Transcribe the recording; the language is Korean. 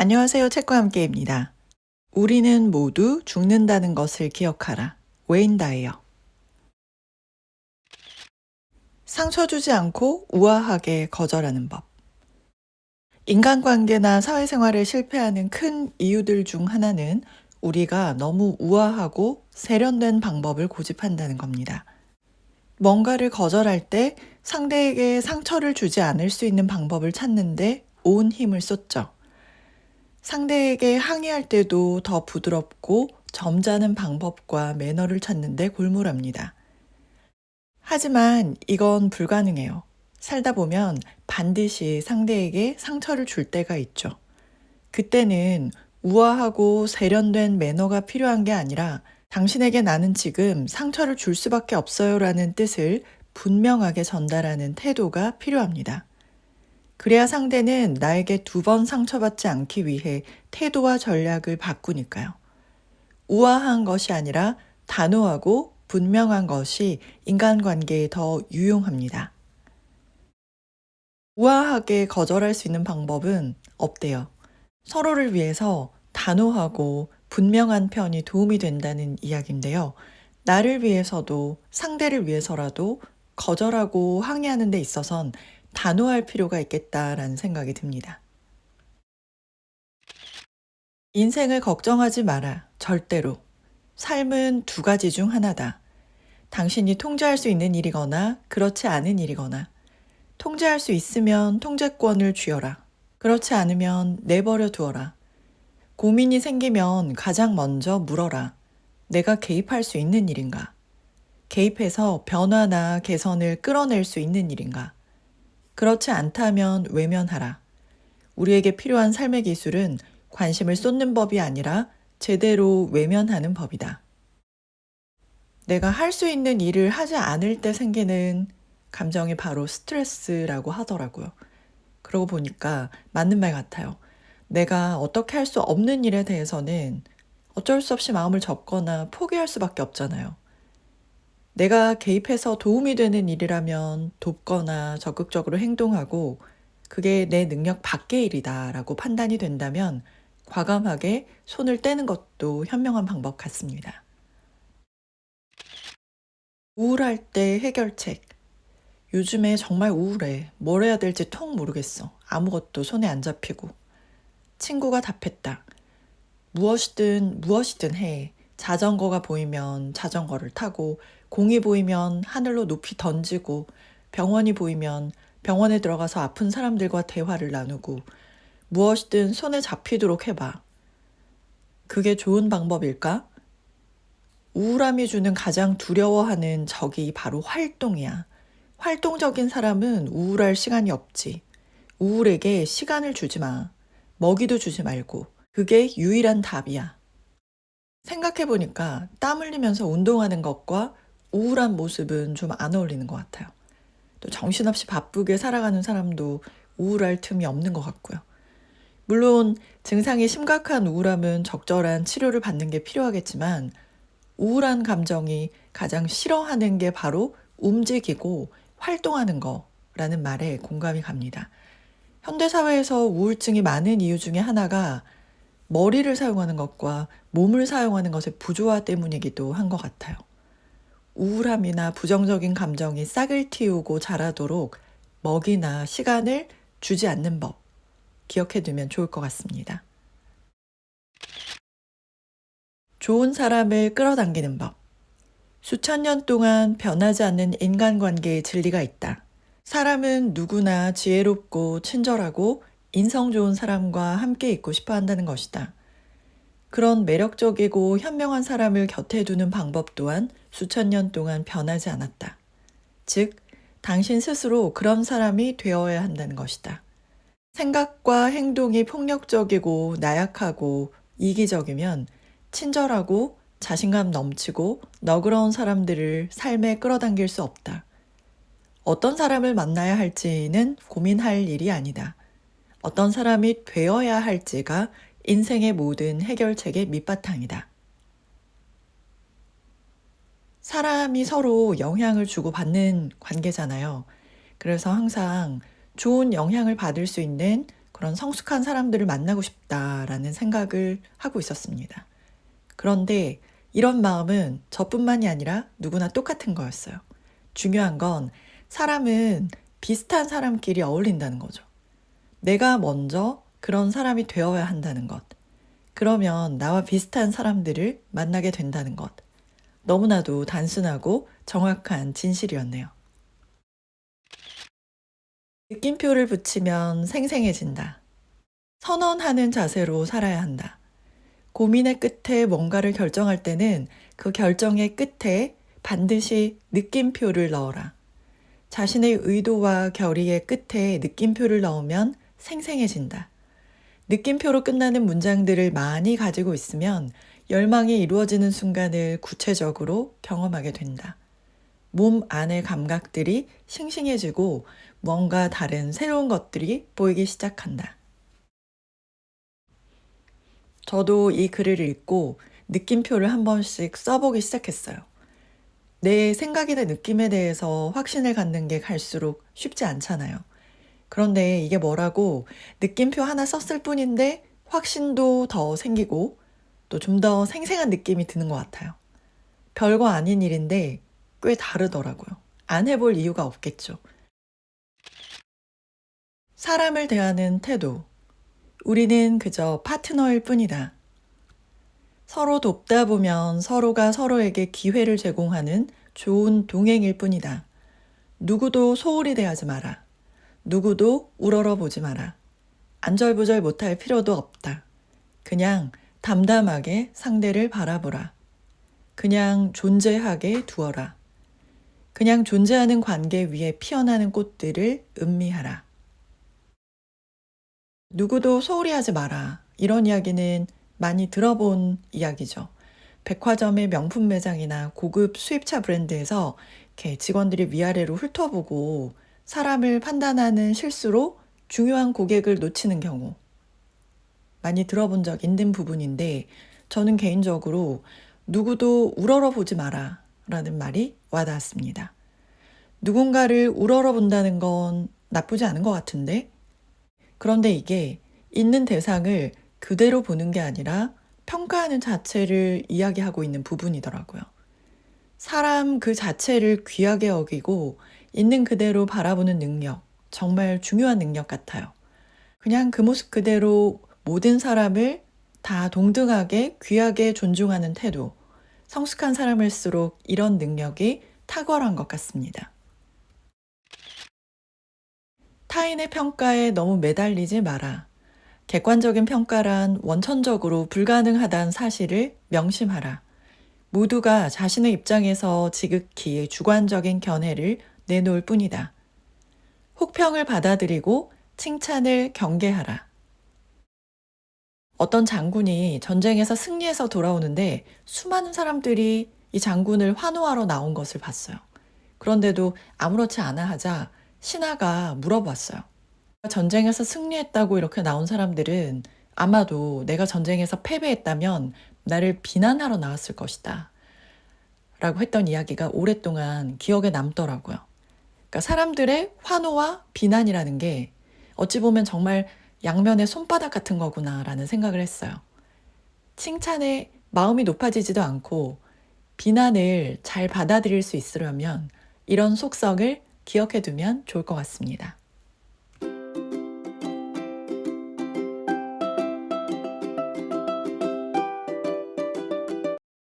안녕하세요. 책과 함께입니다. 우리는 모두 죽는다는 것을 기억하라. 웨인 다이어. 상처 주지 않고 우아하게 거절하는 법. 인간관계나 사회생활에 실패하는 큰 이유들 중 하나는 우리가 너무 우아하고 세련된 방법을 고집한다는 겁니다. 뭔가를 거절할 때 상대에게 상처를 주지 않을 수 있는 방법을 찾는데 온 힘을 쏟죠. 상대에게 항의할 때도 더 부드럽고 점잖은 방법과 매너를 찾는데 골몰합니다. 하지만 이건 불가능해요. 살다 보면 반드시 상대에게 상처를 줄 때가 있죠. 그때는 우아하고 세련된 매너가 필요한 게 아니라 당신에게 나는 지금 상처를 줄 수밖에 없어요 라는 뜻을 분명하게 전달하는 태도가 필요합니다. 그래야 상대는 나에게 두 번 상처받지 않기 위해 태도와 전략을 바꾸니까요. 우아한 것이 아니라 단호하고 분명한 것이 인간관계에 더 유용합니다. 우아하게 거절할 수 있는 방법은 없대요. 서로를 위해서 단호하고 분명한 편이 도움이 된다는 이야기인데요. 나를 위해서도 상대를 위해서라도 거절하고 항의하는 데 있어선 단호할 필요가 있겠다라는 생각이 듭니다. 인생을 걱정하지 마라. 절대로. 삶은 두 가지 중 하나다. 당신이 통제할 수 있는 일이거나 그렇지 않은 일이거나 통제할 수 있으면 통제권을 쥐어라. 그렇지 않으면 내버려 두어라. 고민이 생기면 가장 먼저 물어라. 내가 개입할 수 있는 일인가? 개입해서 변화나 개선을 끌어낼 수 있는 일인가? 그렇지 않다면 외면하라. 우리에게 필요한 삶의 기술은 관심을 쏟는 법이 아니라 제대로 외면하는 법이다. 내가 할 수 있는 일을 하지 않을 때 생기는 감정이 바로 스트레스라고 하더라고요. 그러고 보니까 맞는 말 같아요. 내가 어떻게 할 수 없는 일에 대해서는 어쩔 수 없이 마음을 접거나 포기할 수밖에 없잖아요. 내가 개입해서 도움이 되는 일이라면 돕거나 적극적으로 행동하고 그게 내 능력 밖의 일이다라고 판단이 된다면 과감하게 손을 떼는 것도 현명한 방법 같습니다. 우울할 때 해결책. 요즘에 정말 우울해. 뭘 해야 될지 통 모르겠어. 아무것도 손에 안 잡히고. 친구가 답했다. 무엇이든 무엇이든 해. 자전거가 보이면 자전거를 타고 공이 보이면 하늘로 높이 던지고 병원이 보이면 병원에 들어가서 아픈 사람들과 대화를 나누고 무엇이든 손에 잡히도록 해봐. 그게 좋은 방법일까? 우울함이 주는 가장 두려워하는 적이 바로 활동이야. 활동적인 사람은 우울할 시간이 없지. 우울에게 시간을 주지 마. 먹이도 주지 말고. 그게 유일한 답이야. 생각해보니까 땀 흘리면서 운동하는 것과 우울한 모습은 좀 안 어울리는 것 같아요. 또 정신없이 바쁘게 살아가는 사람도 우울할 틈이 없는 것 같고요. 물론 증상이 심각한 우울함은 적절한 치료를 받는 게 필요하겠지만 우울한 감정이 가장 싫어하는 게 바로 움직이고 활동하는 거라는 말에 공감이 갑니다. 현대사회에서 우울증이 많은 이유 중에 하나가 머리를 사용하는 것과 몸을 사용하는 것의 부조화 때문이기도 한 것 같아요. 우울함이나 부정적인 감정이 싹을 틔우고 자라도록 먹이나 시간을 주지 않는 법 기억해 두면 좋을 것 같습니다. 좋은 사람을 끌어당기는 법. 수천 년 동안 변하지 않는 인간관계의 진리가 있다. 사람은 누구나 지혜롭고 친절하고 인성 좋은 사람과 함께 있고 싶어 한다는 것이다. 그런 매력적이고 현명한 사람을 곁에 두는 방법 또한 수천 년 동안 변하지 않았다. 즉, 당신 스스로 그런 사람이 되어야 한다는 것이다. 생각과 행동이 폭력적이고 나약하고 이기적이면 친절하고 자신감 넘치고 너그러운 사람들을 삶에 끌어당길 수 없다. 어떤 사람을 만나야 할지는 고민할 일이 아니다. 어떤 사람이 되어야 할지가 인생의 모든 해결책의 밑바탕이다. 사람이 서로 영향을 주고받는 관계잖아요. 그래서 항상 좋은 영향을 받을 수 있는 그런 성숙한 사람들을 만나고 싶다라는 생각을 하고 있었습니다. 그런데 이런 마음은 저뿐만이 아니라 누구나 똑같은 거였어요. 중요한 건 사람은 비슷한 사람끼리 어울린다는 거죠. 내가 먼저 그런 사람이 되어야 한다는 것. 그러면 나와 비슷한 사람들을 만나게 된다는 것. 너무나도 단순하고 정확한 진실이었네요. 느낌표를 붙이면 생생해진다. 선언하는 자세로 살아야 한다. 고민의 끝에 뭔가를 결정할 때는 그 결정의 끝에 반드시 느낌표를 넣어라. 자신의 의도와 결의의 끝에 느낌표를 넣으면 생생해진다. 느낌표로 끝나는 문장들을 많이 가지고 있으면 열망이 이루어지는 순간을 구체적으로 경험하게 된다. 몸 안의 감각들이 싱싱해지고 뭔가 다른 새로운 것들이 보이기 시작한다. 저도 이 글을 읽고 느낌표를 한 번씩 써보기 시작했어요. 내 생각이나 느낌에 대해서 확신을 갖는 게 갈수록 쉽지 않잖아요. 그런데 이게 뭐라고 느낌표 하나 썼을 뿐인데 확신도 더 생기고 또 좀 더 생생한 느낌이 드는 것 같아요. 별거 아닌 일인데 꽤 다르더라고요. 안 해볼 이유가 없겠죠. 사람을 대하는 태도. 우리는 그저 파트너일 뿐이다. 서로 돕다 보면 서로가 서로에게 기회를 제공하는 좋은 동행일 뿐이다. 누구도 소홀히 대하지 마라. 누구도 우러러 보지 마라. 안절부절 못할 필요도 없다. 그냥 담담하게 상대를 바라보라. 그냥 존재하게 두어라. 그냥 존재하는 관계 위에 피어나는 꽃들을 음미하라. 누구도 소홀히 하지 마라. 이런 이야기는 많이 들어본 이야기죠. 백화점의 명품 매장이나 고급 수입차 브랜드에서 직원들이 위아래로 훑어보고 사람을 판단하는 실수로 중요한 고객을 놓치는 경우 많이 들어본 적 있는 부분인데 저는 개인적으로 누구도 우러러 보지 마라 라는 말이 와닿았습니다. 누군가를 우러러 본다는 건 나쁘지 않은 것 같은데 그런데 이게 있는 대상을 그대로 보는 게 아니라 평가하는 자체를 이야기하고 있는 부분이더라고요. 사람 그 자체를 귀하게 여기고 있는 그대로 바라보는 능력, 정말 중요한 능력 같아요. 그냥 그 모습 그대로 모든 사람을 다 동등하게 귀하게 존중하는 태도, 성숙한 사람일수록 이런 능력이 탁월한 것 같습니다. 타인의 평가에 너무 매달리지 마라. 객관적인 평가란 원천적으로 불가능하다는 사실을 명심하라. 모두가 자신의 입장에서 지극히 주관적인 견해를 내놓을 뿐이다. 혹평을 받아들이고 칭찬을 경계하라. 어떤 장군이 전쟁에서 승리해서 돌아오는데 수많은 사람들이 이 장군을 환호하러 나온 것을 봤어요. 그런데도 아무렇지 않아 하자 신하가 물어봤어요. 전쟁에서 승리했다고 이렇게 나온 사람들은 아마도 내가 전쟁에서 패배했다면 나를 비난하러 나왔을 것이다. 라고 했던 이야기가 오랫동안 기억에 남더라고요. 그러니까 사람들의 환호와 비난이라는 게 어찌 보면 정말 양면의 손바닥 같은 거구나라는 생각을 했어요. 칭찬에 마음이 높아지지도 않고 비난을 잘 받아들일 수 있으려면 이런 속성을 기억해 두면 좋을 것 같습니다.